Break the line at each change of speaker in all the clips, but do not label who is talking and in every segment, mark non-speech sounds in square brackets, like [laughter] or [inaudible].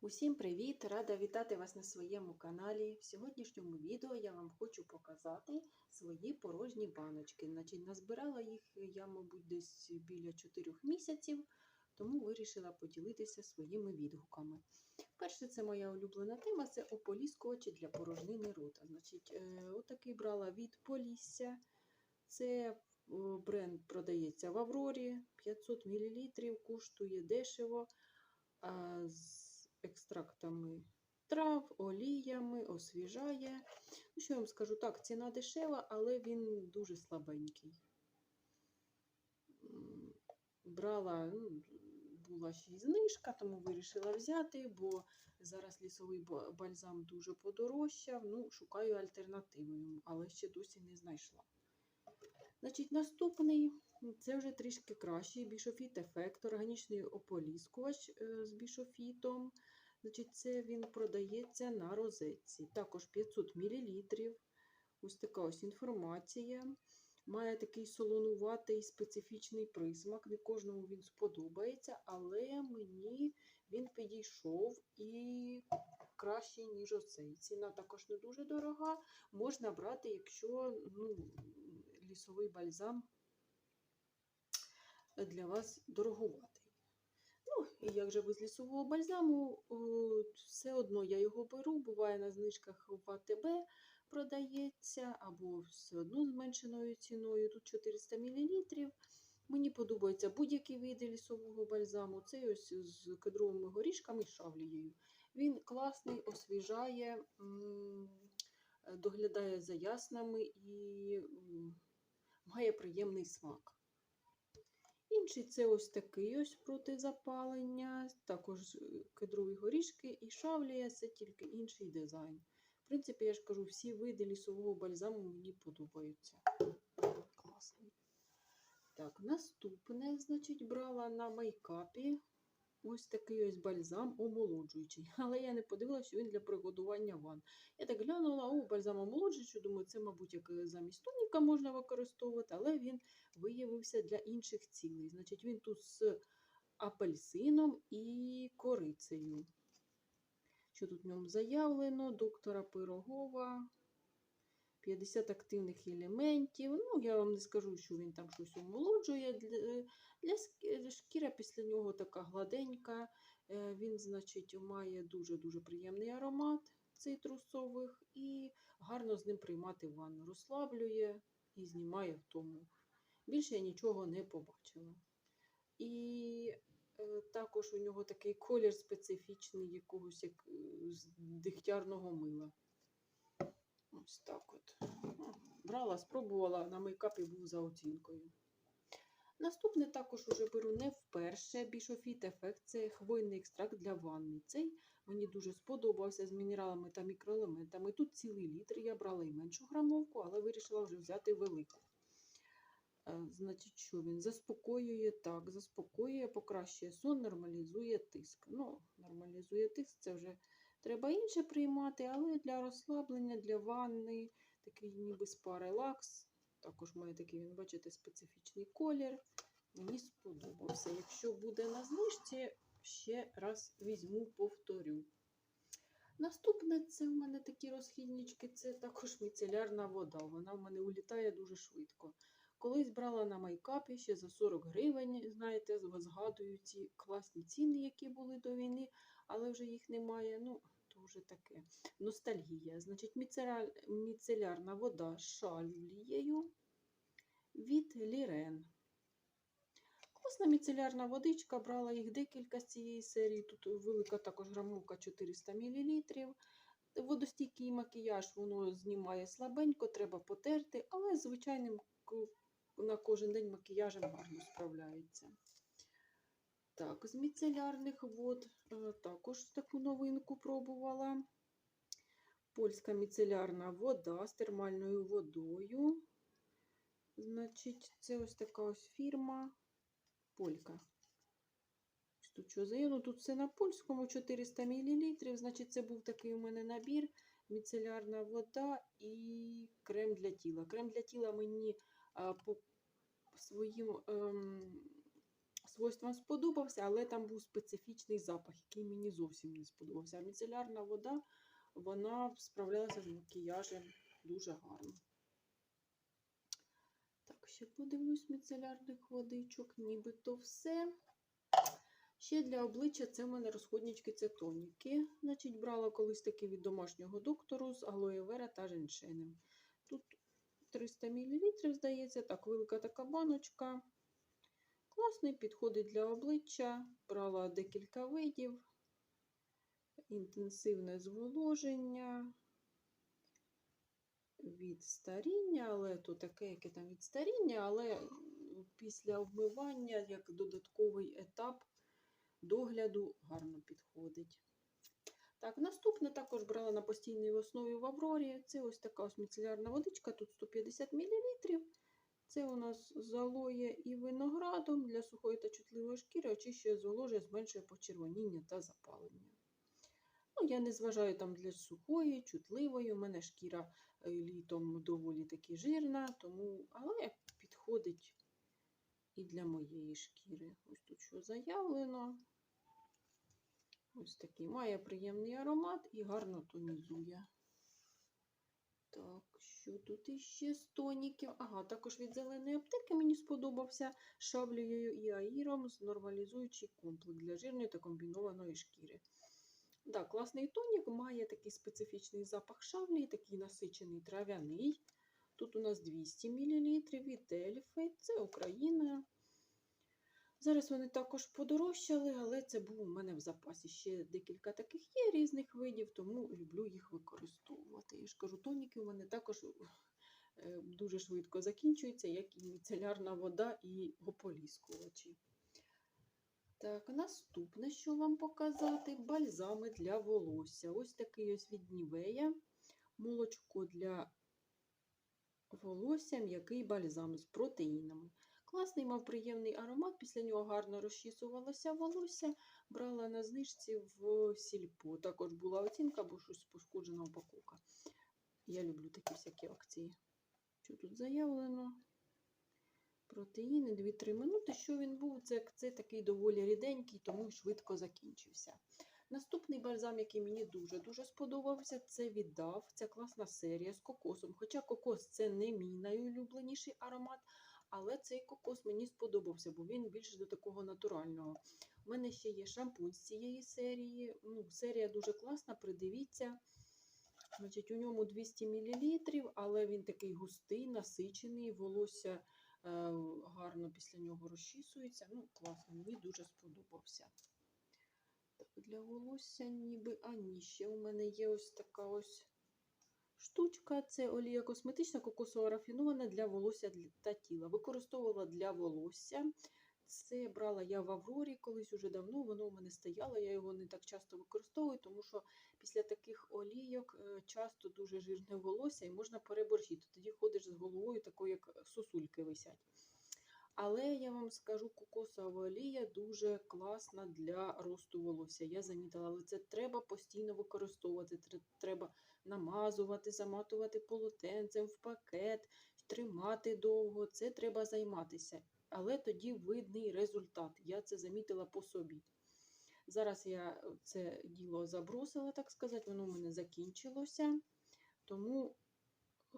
Усім привіт! Рада вітати вас на своєму каналі. В сьогоднішньому відео я вам хочу показати свої порожні баночки. Значить, назбирала їх я, мабуть, десь біля 4 місяців, тому вирішила поділитися своїми відгуками. Перше, це моя улюблена тема це ополіскувачі для порожнини рота. Значить, е, отакий брала від Полісся. Це бренд продається в Аврорі 500 мл, коштує дешево. З екстрактами трав, оліями, освіжає. Ну, що я вам скажу, так, ціна дешева, але він дуже слабенький. Брала, ну, була ще знижка, тому вирішила взяти, бо зараз лісовий бальзам дуже подорожчав. Ну, шукаю альтернативу, але ще досі не знайшла. Значить, наступний це вже трішки кращий бішофіт ефект, органічний ополіскувач е, з бішофітом. Значить, це він продається на розетці. Також 500 мл. Ось така ось інформація. Має такий солонуватий специфічний присмак. Не кожному він сподобається, але мені він підійшов і кращий, ніж оцей. Ціна також не дуже дорога. Можна брати, якщо ну, лісовий бальзам для вас дороговатий. Ну, і як же без лісового бальзаму, все одно я його беру, буває на знижках в АТБ продається, або все одно зменшеною ціною. Тут 400 мл. Мені подобаються будь-які види лісового бальзаму. Це ось з кедровими горішками і шавлією. Він класний, освіжає, доглядає за яснами і має приємний смак. Інший це ось такий ось проти запалення, також е, кедрові горішки і шавлія це тільки інший дизайн. В принципі, я ж кажу, всі види лісового бальзаму мені подобаються. Класний. Так, наступне, значить, брала на мейкапі ось такий ось бальзам омолоджуючий. [laughs] Але я не подивилася, що він для приготування ванн. Я так глянула, о, бальзам омолоджуючий, думаю, це, мабуть, як е, замість тоніка можна використовувати, але він виявився для інших цілей. Значить, він тут з апельсином і корицею. Що тут в ньому заявлено? Доктора Пирогова. 50 активних елементів. Ну, я вам не скажу, що він там щось омолоджує. Для, для шкіра після нього така гладенька. Е, Він, значить, має дуже-дуже приємний аромат цитрусових і гарно з ним приймати ванну. Розслаблює і знімає втому. Більше я нічого не побачила. І е, також у нього такий колір специфічний, якогось як е, з дегтярного мила. Ось так от. Ну, Брала, спробувала, на мейкапі був за оцінкою. Наступне також уже беру не вперше. Бішофіт ефект це хвойний екстракт для ванни. Цей мені дуже сподобався з мінералами та мікроелементами. Тут цілий літр. Я брала і меншу грамовку, але вирішила вже взяти велику. Е, Значить, що він заспокоює так, заспокоює, покращує сон, нормалізує тиск. Ну, нормалізує тиск, це вже треба інше приймати, але для розслаблення, для ванни, такий ніби спа релакс. Також має такий, він, бачите, специфічний колір. Мені сподобався. Якщо буде на знижці, ще раз візьму, повторю. Наступне це в мене такі розхіднички, це також міцелярна вода. Вона в мене улітає дуже швидко. Колись брала на майкапі ще за 40 гривень, знаєте, згадую ці класні ціни, які були до війни, але вже їх немає. Ну, то вже таке. Ностальгія. Значить, міцелярна вода з шалією від Лірен. Класна міцелярна водичка, брала їх декілька з цієї серії. Тут велика також грамовка 400 мл. Водостійкий макіяж воно знімає слабенько, треба потерти, але звичайним на кожен день макіяжем гарно справляється. Так, з міцелярних вод е, також таку новинку пробувала. Польська міцелярна вода з термальною водою. Значить, це ось така ось фірма Полька. Тут що заявлено? Тут все на польському 400 мл. Значить, це був такий у мене набір. Міцелярна вода і крем для тіла. Крем для тіла мені а, по своїм ем, свойствам сподобався, але там був специфічний запах, який мені зовсім не сподобався. Міцелярна вода, вона справлялася з макіяжем дуже гарно. Так, ще подивлюсь міцелярних водичок, нібито все. Ще для обличчя це в мене розходнички, це тоніки. Значить, брала колись таки від домашнього доктору з алоє вера та женьшенем. Тут 300 мл, здається, так, велика така баночка. Класний, підходить для обличчя. Брала декілька видів. Інтенсивне зволоження. Від старіння, але то таке, яке там від старіння, але після обмивання як додатковий етап догляду гарно підходить. Так, наступне також брала на постійній основі в Аврорі. Це ось така ось міцелярна водичка, тут 150 мл. Це у нас з алоє і виноградом для сухої та чутливої шкіри, очищує, зволожує, зменшує почервоніння та запалення. Ну, я не зважаю там для сухої, чутливої. У мене шкіра е, літом доволі таки жирна, тому але підходить і для моєї шкіри. Ось тут що заявлено. Ось такий має приємний аромат і гарно тонізує. Так, що тут іще з тоніків? Ага, також від зеленої аптеки мені сподобався шаблею і аїром з нормалізуючий комплекс для жирної та комбінованої шкіри. Так, класний тонік, має такий специфічний запах шавлі, такий насичений трав'яний. Тут у нас 200 мл від Ельфи, це Україна. Зараз вони також подорожчали, але це був у мене в запасі. Ще декілька таких є різних видів, тому люблю їх використовувати. Я ж кажу, тоніки у мене також е, дуже швидко закінчуються, як і міцелярна вода і ополіскувачі. Так, наступне, що вам показати, бальзами для волосся. Ось такий ось від Нівея. Молочко для волосся, м'який бальзам з протеїнами. Класний мав приємний аромат, після нього гарно розчісувалося волосся. Брала на знижці в сільпо. Також була оцінка, бо щось пошкоджена упаковка. Я люблю такі всякі акції. Що тут заявлено? Протеїни 2-3 минути. Що він був? Це, це такий доволі ріденький, тому швидко закінчився. Наступний бальзам, який мені дуже-дуже сподобався, це віддав. Це класна серія з кокосом. Хоча кокос це не мій найулюбленіший аромат, але цей кокос мені сподобався, бо він більш до такого натурального. У мене ще є шампунь з цієї серії. Ну, Серія дуже класна, придивіться. Значить, У ньому 200 мл, але він такий густий, насичений, волосся е, гарно після нього розчісується. Ну, класно, мені дуже сподобався. Так, для волосся ніби, а ні, ще у мене є ось така ось штучка. Це олія косметична, кокосова рафінована для волосся та тіла. Використовувала для волосся. Це брала я в Аврорі колись уже давно, воно у мене стояло, я його не так часто використовую, тому що після таких олійок е, часто дуже жирне волосся і можна переборщити. Тоді ходиш з головою, такою, як сосульки висять. Але я вам скажу, кокосова олія дуже класна для росту волосся. Я замітила, але це треба постійно використовувати. Тре- Треба намазувати, заматувати полотенцем в пакет, тримати довго. Це треба займатися. Але тоді видний результат. Я це замітила по собі. Зараз я це діло забросила, так сказати, воно в мене закінчилося. Тому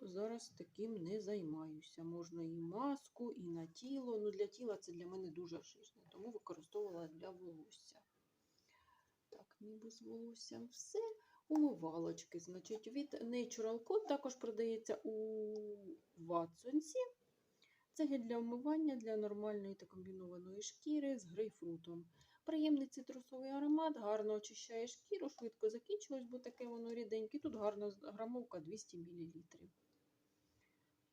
зараз таким не займаюся. Можна і маску, і на тіло. Ну, для тіла це для мене дуже жирне, тому використовувала для волосся. Так, ніби з волоссям все. Умивалочки, значить, від Natural Code також продається у Ватсонсі. Це гель для вмивання для нормальної та комбінованої шкіри з грейпфрутом. Приємний цитрусовий аромат, гарно очищає шкіру, швидко закінчилось, бо таке воно ріденьке. Тут гарна грамовка 200 мл.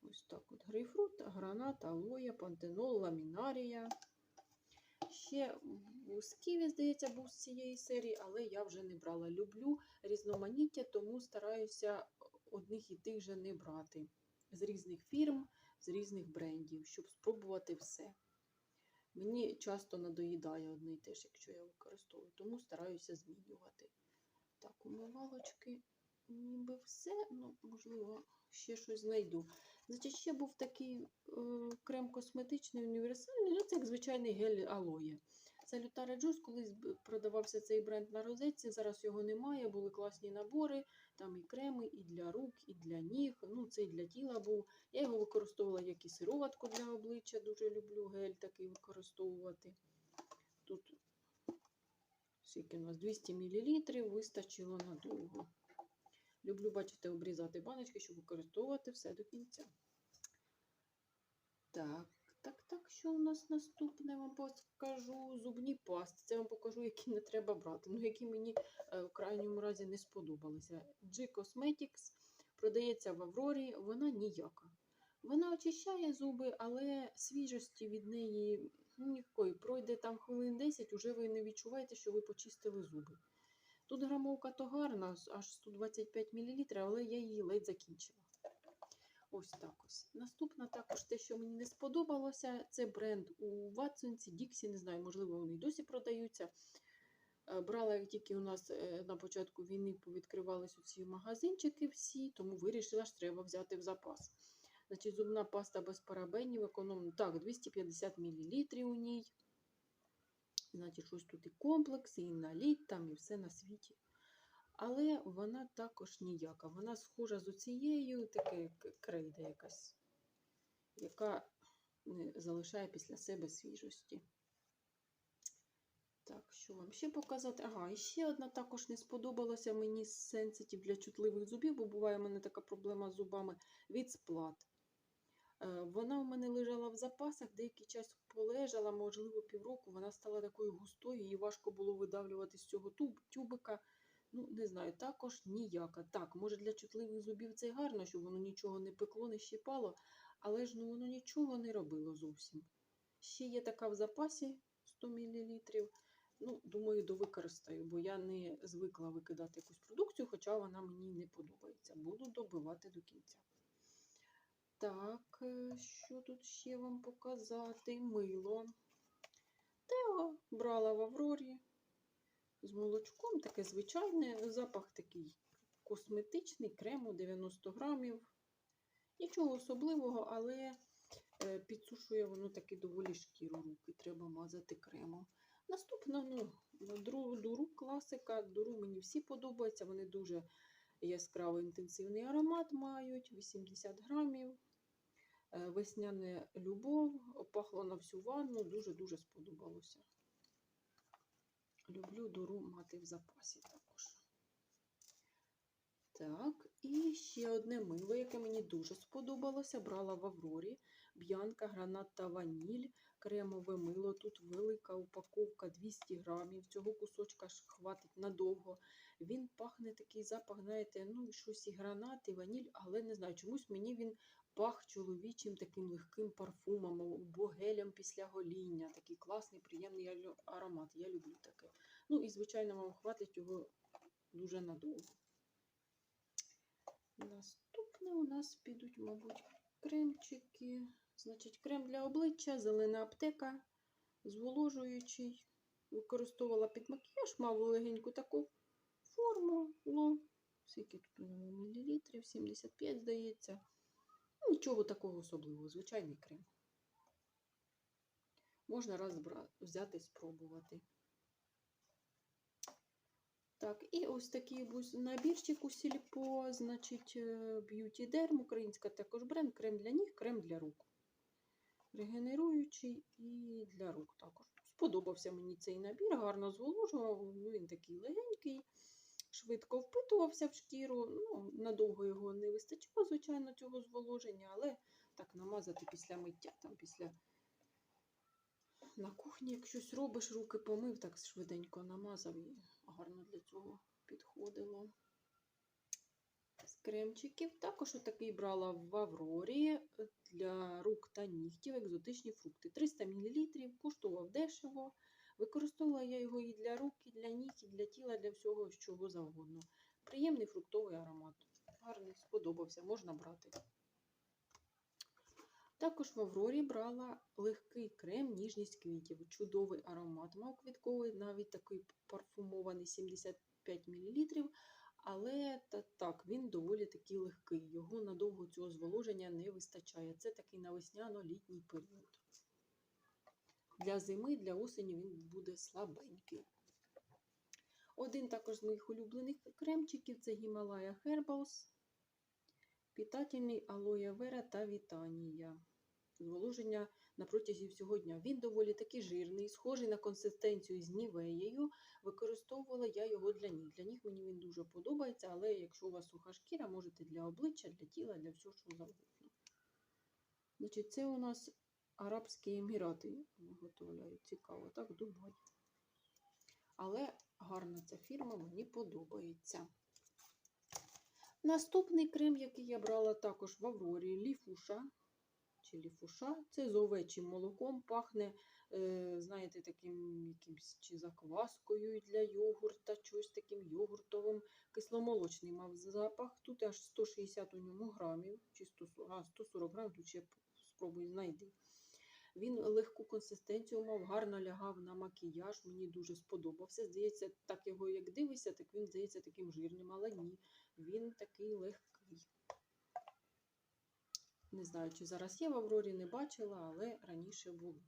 Ось так от грейпфрут, гранат, алоя, пантенол, ламінарія. Ще з здається, був з цієї серії, але я вже не брала. Люблю різноманіття, тому стараюся одних і тих же не брати. З різних фірм, з різних брендів, щоб спробувати все. Мені часто надоїдає одне і те ж, якщо я використовую, тому стараюся змінювати. Так, умивалочки, ніби все, ну, можливо, ще щось знайду. Значить, ще був такий е, крем косметичний універсальний, ну це як звичайний гель алоє. Салютара Джус, колись продавався цей бренд на розетці, зараз його немає, були класні набори, там і креми, і для рук, і для ніг, ну це і для тіла був. Я його використовувала як і сироватку для обличчя, дуже люблю гель такий використовувати. Тут скільки у нас 200 мл, вистачило надовго. Люблю, бачите, обрізати баночки, щоб використовувати все до кінця. Так, так, так, що у нас наступне вам покажу? Зубні пасти. Це вам покажу, які не треба брати. Ну, які мені е, в крайньому разі не сподобалися. G Cosmetics продається в Аврорі, вона ніяка. Вона очищає зуби, але свіжості від неї ну, ніякої. Пройде там хвилин 10, уже ви не відчуваєте, що ви почистили зуби. Тут грамовка то гарна, аж 125 мл, але я її ледь закінчила. Ось так ось. Наступна також те, що мені не сподобалося, це бренд у Ватсонці, Діксі, не знаю, можливо, вони й досі продаються. Е, Брала як тільки у нас е, на початку війни повідкривались ці магазинчики всі, тому вирішила, що треба взяти в запас. Значить, зубна паста без парабенів, економно, так, 250 мл у ній. Значить, щось тут і комплекс, і наліт, там, і все на світі. Але вона також ніяка. Вона схожа з оцією, таке крейда якась, яка не залишає після себе свіжості. Так, що вам ще показати? Ага, і ще одна також не сподобалася мені сенситив для чутливих зубів, бо буває в мене така проблема з зубами від сплат. Е, Вона у мене лежала в запасах, деякий час полежала, можливо, півроку. Вона стала такою густою, її важко було видавлювати з цього тюбика. Ну, не знаю, також ніяка. Так, може для чутливих зубів це гарно, щоб воно нічого не пекло, не щипало, але ж ну, воно нічого не робило зовсім. Ще є така в запасі 100 мл. Ну, думаю, довикористаю, бо я не звикла викидати якусь продукцію, хоча вона мені не подобається. Буду добивати до кінця. Так, е, що тут ще вам показати? Мило. Тео брала в Аврорі з молочком, таке звичайне, запах такий косметичний, крему 90 грамів. Нічого особливого, але е, підсушує воно таки доволі шкіру руки. Треба мазати кремом. Наступно, ну, дуру класика. Дуру мені всі подобаються. Вони дуже яскраво інтенсивний аромат мають, 80 грамів. Е, Весняне любов, пахло на всю ванну, дуже-дуже сподобалося. Люблю дуру мати в запасі також. Так, і ще одне мило, яке мені дуже сподобалося. Брала в Аврорі. Б'янка, гранат та ваніль, кремове мило. Тут велика упаковка 200 грамів. Цього кусочка хватить надовго. Він пахне такий запах, знаєте, ну щось і гранат, і ваніль, але не знаю, чомусь мені він пах чоловічим таким легким парфумом або гелем після гоління. Такий класний, приємний аромат. Я люблю таке. Ну і, звичайно, вам хватить його дуже надовго. Наступне у нас підуть, мабуть, кремчики. Значить, крем для обличчя, зелена аптека, зволожуючий. Використовувала під макіяж, мав легеньку таку формулу. Скільки тут у ньому мілілітрів? 75, здається. Ну, Нічого такого особливого, звичайний крем. Можна раз взяти, спробувати. Так, і ось такий набірчик у сільпо, значить, е, Beauty Derm, українська також бренд, крем для ніг, крем для рук. Регенеруючий і для рук також. Сподобався мені цей набір, гарно зволожував, він такий легенький, швидко впитувався в шкіру. Ну, надовго його не вистачило, звичайно, цього зволоження, але так намазати після миття, там після на кухні, як щось робиш, руки помив, так швиденько намазав і гарно для цього підходило. Кремчиків також отакий брала в Аврорі для рук та нігтів екзотичні фрукти. 300 мл, коштував дешево. Використовувала я його і для рук, і для ніг, і для тіла, для всього, чого завгодно. Приємний фруктовий аромат. Гарний, сподобався, можна брати. Також в Аврорі брала легкий крем ніжність квітів. Чудовий аромат. Мав квітковий, навіть такий парфумований 75 мл. Але та, так, він доволі таки легкий. Його надовго цього зволоження не вистачає. Це такий навесняно-літній період. Для зими, для осені він буде слабенький. Один також з моїх улюблених кремчиків це Гімалая Herbals, питательний алоє вера та вітанія. Зволоження на протязі всього дня. Він доволі таки жирний, схожий на консистенцію з нівеєю. Використовувала я його для ніг. Для ніг мені він дуже подобається, але якщо у вас суха шкіра, можете для обличчя, для тіла, для всього, що завгодно. Значить, це у нас Арабські Емірати виготовляють. Цікаво, так, Дубай. Але гарна ця фірма, мені подобається. Наступний крем, який я брала також в Аврорі, ліфуша. Чи ліфуша, це з овечим молоком, пахне, е, знаєте, таким якимсь чи закваскою для йогурта, щось таким йогуртовим, кисломолочний мав запах. Тут аж 160 у ньому грамів, чи 100, а, 140 грамів, тут ще спробуй знайди. Він легку консистенцію мав, гарно лягав на макіяж, мені дуже сподобався. Здається, так його як дивишся, так він здається таким жирним, але ні, він такий легкий. Не знаю, чи зараз є в Аврорі, не бачила, але раніше було.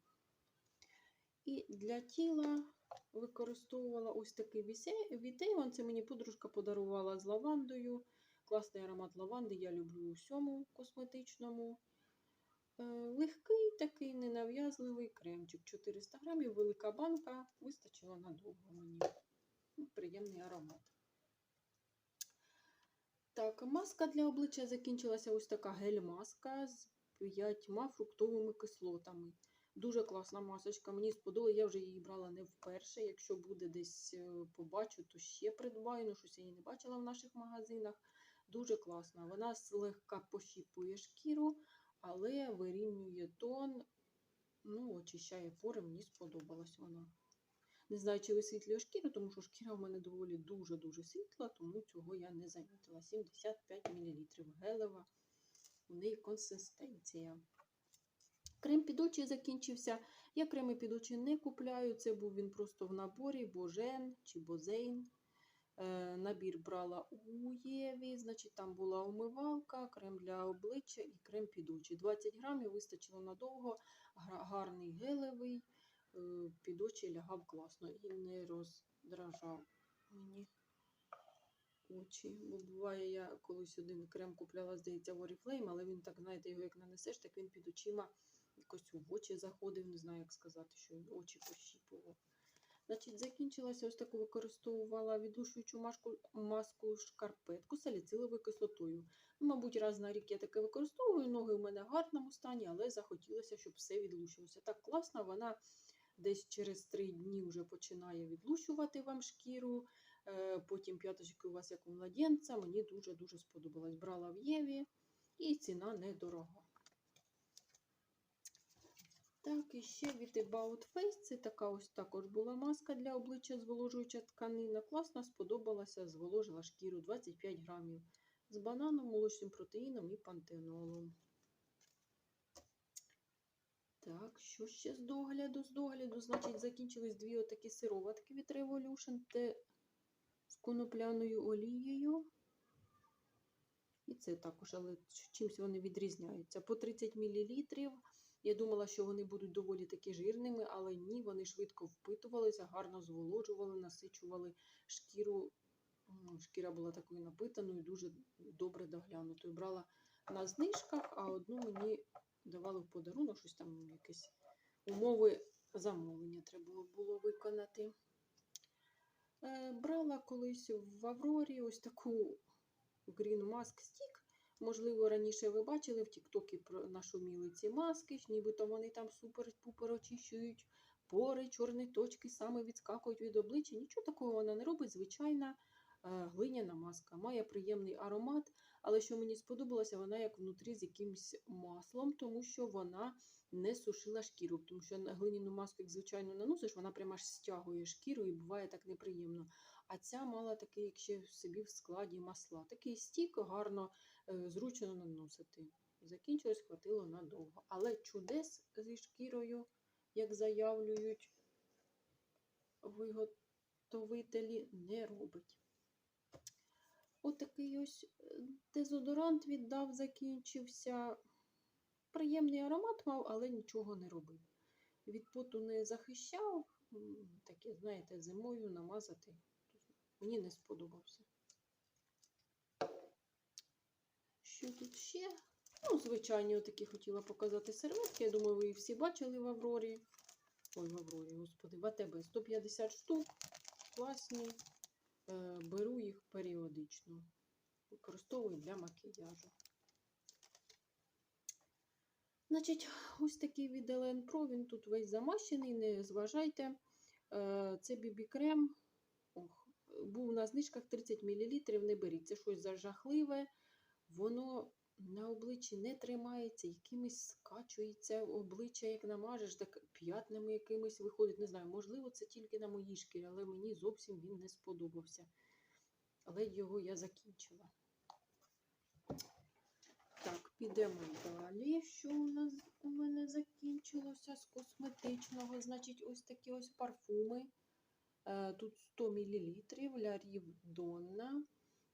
І для тіла використовувала ось такий вітейван. Це мені подружка подарувала з лавандою. Класний аромат лаванди, я люблю у всьому косметичному. Е, Легкий такий ненав'язливий кремчик. 400 грамів, велика банка, вистачило надовго мені. Ну, Приємний аромат. Так, маска для обличчя закінчилася ось така гель-маска з п'ятьма фруктовими кислотами. Дуже класна масочка. Мені сподобалося, я вже її брала не вперше. Якщо буде десь е, побачу, то ще придбаю. Ну, щось я її не бачила в наших магазинах. Дуже класна. Вона слегка пощіпує шкіру, але вирівнює тон, ну, очищає пори, мені сподобалась вона. Не знаю, чи висвітлює шкіру, тому що шкіра в мене доволі дуже-дуже світла, тому цього я не замітила. 75 мл гелева, у неї консистенція. Крем під очі закінчився. Я креми під очі не купляю. Це був він просто в наборі Божен чи Бозейн. Е, набір брала у Єві, значить там була умивалка, крем для обличчя і крем під очі. 20 грамів вистачило надовго, гарний гелевий, під очі лягав класно і не роздражав мені очі. Бо буває, я колись один крем купляла, здається, в Oriflame, але він так, знаєте, його як нанесеш, так він під очима якось в очі заходив, не знаю, як сказати, що очі пощіпував. Значить, закінчилася ось таку використовувала віддушуючу маску, маску шкарпетку з саліциловою кислотою. Ну, Мабуть, раз на рік я таке використовую, ноги в мене в гарному стані, але захотілося, щоб все відлущилося. Так класно, вона десь через три дні вже починає відлущувати вам шкіру. Е, Потім п'яточки у вас як у младенця. Мені дуже-дуже сподобалось. Брала в Єві і ціна недорога. Так, і ще від About Face. Це така ось також була маска для обличчя зволожуюча тканина. Класно сподобалася, зволожила шкіру 25 грамів з бананом, молочним протеїном і пантенолом. Так, що ще з догляду? З догляду, значить, закінчились дві отакі сироватки від Revolution. Те з конопляною олією. І це також, але чимось вони відрізняються. По 30 мл. Я думала, що вони будуть доволі таки жирними, але ні, вони швидко впитувалися, гарно зволожували, насичували шкіру. Шкіра була такою напитаною, дуже добре доглянутою. Брала на знижках, а одну мені давали в подарунок, щось там якісь умови замовлення треба було виконати. Е, брала колись в Аврорі ось таку Green Mask Stick. Можливо, раніше ви бачили в Тіктокі нашуміли ці маски, нібито вони там супер-пупер очищують пори, чорні точки саме відскакують від обличчя. Нічого такого вона не робить. Звичайна е, глиняна маска. Має приємний аромат, але що мені сподобалося, вона як внутрі з якимось маслом, тому що вона не сушила шкіру. Тому що на глиняну маску, як звичайно, наносиш, вона прямо аж стягує шкіру і буває так неприємно. А ця мала такий, як ще в собі в складі масла. Такий стік гарно, е, зручно наносити. Закінчилось, хватило надовго. Але чудес зі шкірою, як заявлюють виготовителі, не робить. Отакий ось е, дезодорант віддав, закінчився. Приємний аромат мав, але нічого не робив. Від поту не захищав, таке, знаєте, зимою намазати. Мені не сподобався. Що тут ще? Ну, звичайні, отакі хотіла показати серветки. Я думаю, ви їх всі бачили в Аврорі. Ой, в Аврорі, господи, в АТБ 150 штук. Класні. Е, беру їх періодично. Використовую для макіяжу. Значить, ось такий від Елен Pro, він тут весь замащений, не зважайте. Е, Це бібі-крем. Був на знижках 30 мл, не беріть. Це щось зажахливе. Воно на обличчі не тримається, якимось скачується обличчя, як намажеш, так п'ятнами якимись виходить. Не знаю, можливо, це тільки на моїй шкірі, але мені зовсім він не сподобався. Але його я закінчила. Так, підемо далі. Що у нас у мене закінчилося з косметичного? Значить, ось такі ось парфуми. Е, Тут 100 мл Ля Рів Донна.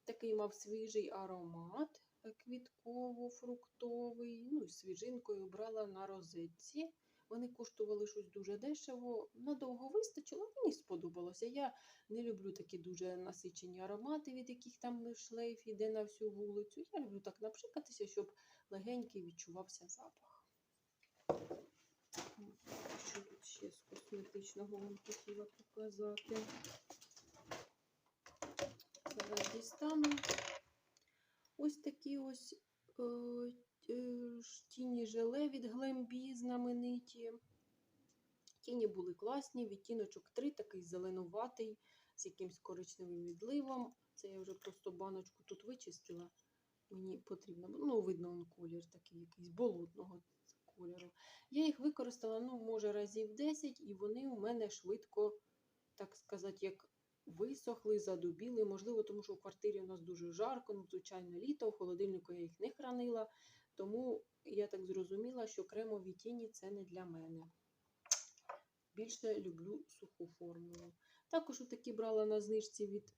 Такий мав свіжий аромат квітково-фруктовий. Ну, і свіжинкою брала на розетці. Вони коштували щось дуже дешево. Надовго вистачило, мені сподобалося. Я не люблю такі дуже насичені аромати, від яких там шлейф іде на всю вулицю. Я люблю так напшикатися, щоб легенький відчувався запах. Що тут ще з косметичного вам хотіла показати? Зараз дістану. Ось такі ось е, тіні желе від Глембі знамениті. Тіні були класні, відтіночок 3, такий зеленуватий, з якимсь коричневим відливом. Це я вже просто баночку тут вичистила. Мені потрібно, ну, видно, он колір такий якийсь болотного кольору. Я їх використала, ну, може, разів 10, і вони у мене швидко, так сказати, як висохли, задубіли. Можливо, тому що в квартирі у нас дуже жарко, ну, звичайно, літо, в холодильнику я їх не хранила. Тому я так зрозуміла, що кремові тіні це не для мене. Більше люблю суху формулу. Також такі брала на знижці від,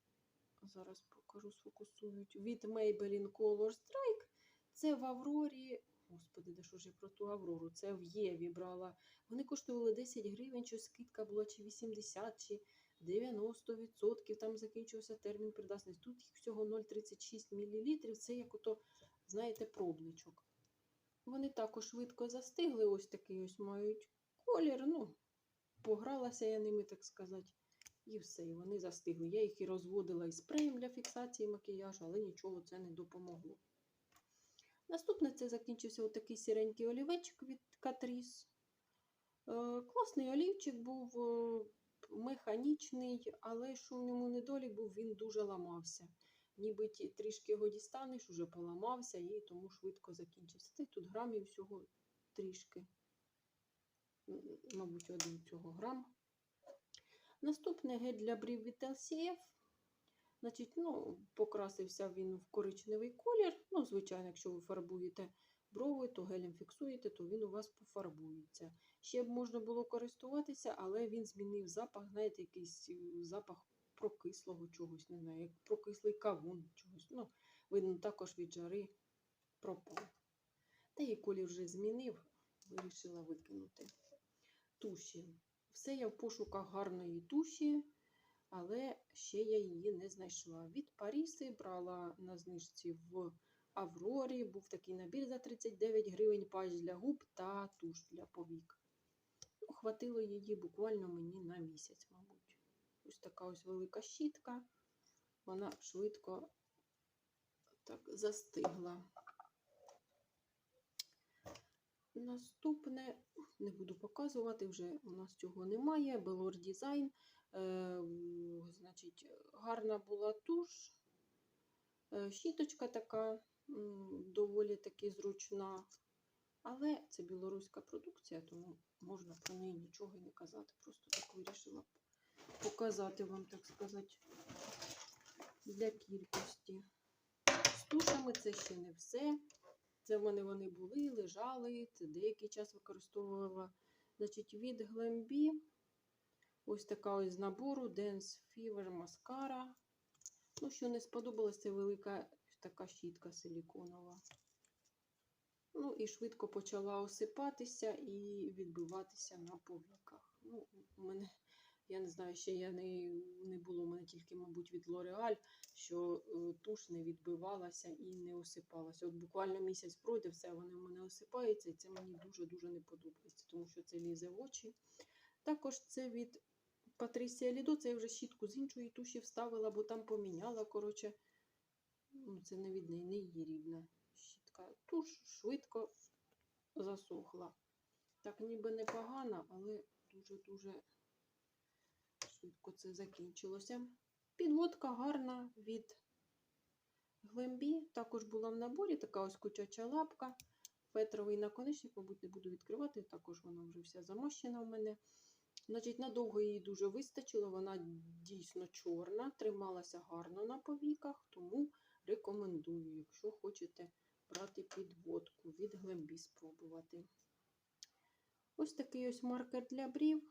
зараз покажу, сфокусують, від Maybelline Color Strike. Це в Аврорі. Господи, де що ж я про ту Аврору? Це в Єві брала. Вони коштували 10 гривень, що скидка була чи 80, чи 90%. Там закінчився термін придатності. Тут їх всього 0,36 мл. Це як ото, знаєте, пробничок. Вони також швидко застигли. Ось такий ось мають колір. Ну, погралася я ними, так сказати. І все, і вони застигли. Я їх і розводила і спреєм для фіксації макіяжу, але нічого це не допомогло. Наступне це закінчився отакий сіренький олівечок від Catrice. Е, класний олівчик був е, механічний, але що в ньому недолік був, він дуже ламався. Ніби трішки його дістанеш, уже поламався і тому швидко закінчився. Та й тут грамів всього трішки. Мабуть, один цього грам. Наступне гель для брів від LCF. Значить, ну, покрасився він в коричневий колір. Ну, звичайно, якщо ви фарбуєте брови, то гелем фіксуєте, то він у вас пофарбується. Ще б можна було користуватися, але він змінив запах, знаєте, якийсь е, запах прокислого чогось, не знаю, як прокислий кавун чогось. Ну, видно, також від жари пропав. Та і колір вже змінив, вирішила викинути. Туші. Все я в пошуках гарної туші, але ще я її не знайшла. Від Паріси брала на знижці в Аврорі. Був такий набір за 39 гривень, патч для губ та туш для повік. Ну, хватило її буквально мені на місяць, мабуть. Ось така ось велика щітка. Вона швидко так застигла. Наступне не буду показувати, вже у нас цього немає. Belor Design. Е, значить, гарна була туш. Е, щіточка така доволі таки зручна. Але це білоруська продукція, тому можна про неї нічого не казати. Просто так вирішила показати вам, так сказати, для кількості. З тушами це ще не все. Це в мене вони були, лежали, це деякий час використовувала. Значить, від Glambi ось така ось з набору Dance Fever Mascara. Ну, що не сподобалось, це велика така щітка силіконова. Ну, і швидко почала осипатися і відбиватися на повіках. Ну, у мене, я не знаю, ще я не, не було, у мене тільки, мабуть, від L'Oreal, що е, туш не відбивалася і не осипалася. От буквально місяць пройде, все, вони в мене осипаються, і це мені дуже-дуже не подобається, тому що це лізе в очі. Також це від Патрісія Лідо, це я вже щітку з іншої туші вставила, бо там поміняла. Коротше, ну, це не не її рідна щітка. Туш швидко засохла. Так ніби непогано, але дуже-дуже швидко це закінчилося. Підводка гарна від глембі. Також була в наборі така ось кучача лапка. Фетровий наконечник, мабуть, не буду відкривати, також вона вже вся замощена в мене. Значить, надовго її дуже вистачило, вона дійсно чорна, трималася гарно на повіках, тому рекомендую, якщо хочете брати підводку від глембі спробувати. Ось такий ось маркер для брів.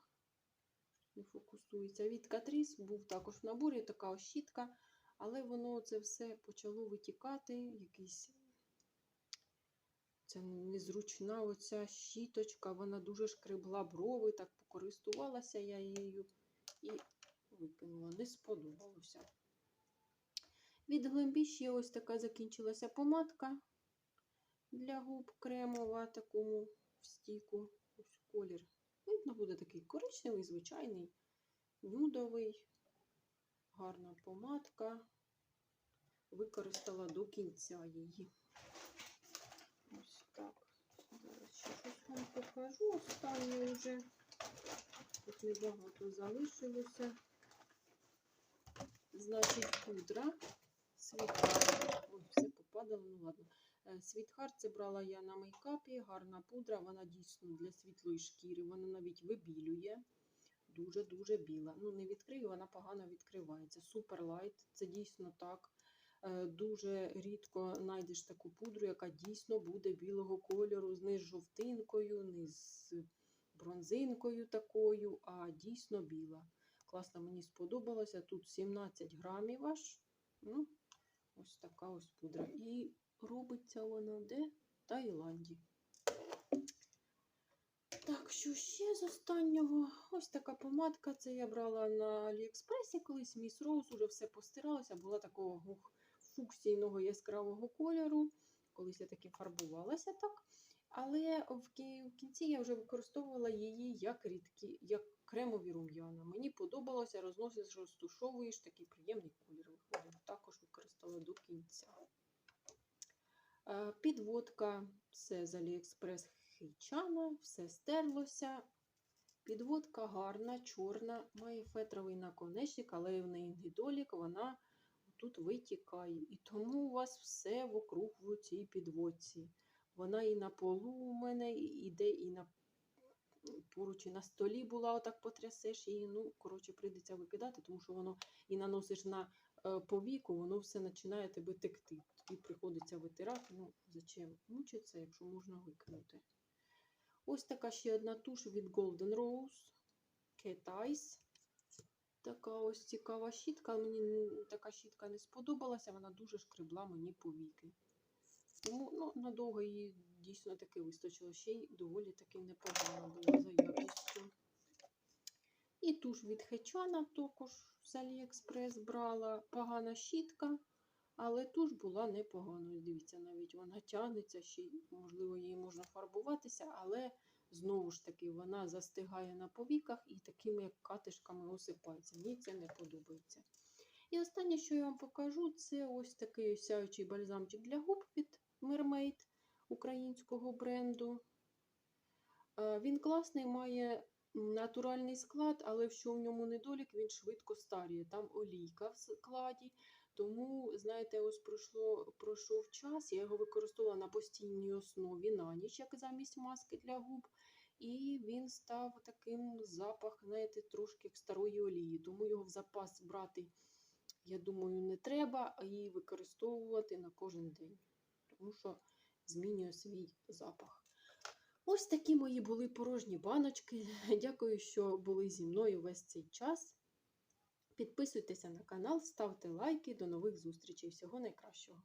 Не фокусується. Від Catrice був також в наборі така ось щітка, але воно це все почало витікати. Якийсь це незручна оця щіточка, вона дуже шкребла брови, так покористувалася я її і викинула. Не сподобалося. Від глембі ще ось така закінчилася помадка для губ кремова, такому в стіку. Ось колір. Видно, буде такий коричневий, звичайний, нюдовий, гарна помадка. Використала до кінця її. Ось так. Зараз ще щось вам покажу. Останнє вже. Тут небагато залишилося. Значить, пудра. Світхард. Ой, ну. Е, це брала я на мейкапі. Гарна пудра, вона дійсно для світлої шкіри, вона навіть вибілює. Дуже-дуже біла. Ну, не відкрию, вона погано відкривається. Супер лайт, це дійсно так. Е, Дуже рідко знайдеш таку пудру, яка дійсно буде білого кольору, не з жовтинкою, не з бронзинкою такою, а дійсно біла. Класно, мені сподобалося. Тут 17 грамів аж. Ну, ось така ось пудра. І робиться вона де? В Таїланді. Так, що ще з останнього? Ось така помадка. Це я брала на Аліекспресі колись. Міс Роуз уже все постиралося, була такого гух фуксійного яскравого кольору. Колись я таки фарбувалася так. Але в кінці я вже використовувала її як рідкі, як кремові рум'яна. Мені подобалося, розносиш, розтушовуєш, такий приємний колір виходить. Також використала до кінця. Е, Підводка це з Аліекспрес Хейчана, все стерлося. Підводка гарна, чорна, має фетровий наконечник, але в неї недолік, вона тут витікає. І тому у вас все вокруг в цій підводці. Вона і на полу у мене іде, і на поруч і на столі була, отак потрясеш її. Ну, коротше, прийдеться викидати, тому що воно і наносиш на е, повіку, воно все починає тебе текти. Тобі приходиться витирати. Ну, зачем мучитися, якщо можна викинути. Ось така ще одна туш від Golden Rose Cat Eyes. Така ось цікава щітка. Мені така щітка не сподобалася, вона дуже шкребла мені повіки. Тому ну, надовго її дійсно таки вистачило. Ще й доволі таки непогана була за якістю. І туш від Хечана також з Аліекспрес брала. Погана щітка, але туш була непоганою. Дивіться, навіть вона тягнеться, ще можливо, її можна фарбуватися, але знову ж таки вона застигає на повіках і такими як катишками осипається. Мені це не подобається. І останнє, що я вам покажу, це ось такий сяючий бальзамчик для губ від Mermaid українського бренду. Він класний, має натуральний склад, але що в ньому недолік, він швидко старіє. Там олійка в складі. Тому, знаєте, ось пройшло, пройшов час, я його використовувала на постійній основі на ніч, як замість маски для губ. І він став таким запах, знаєте, трошки як старої олії. Тому його в запас брати, я думаю, не треба, а її використовувати на кожен день. Тому що змінює свій запах. Ось такі мої були порожні баночки. [laughs] Дякую, що були зі мною весь цей час. Підписуйтеся на канал, ставте лайки. До нових зустрічей. Всього найкращого!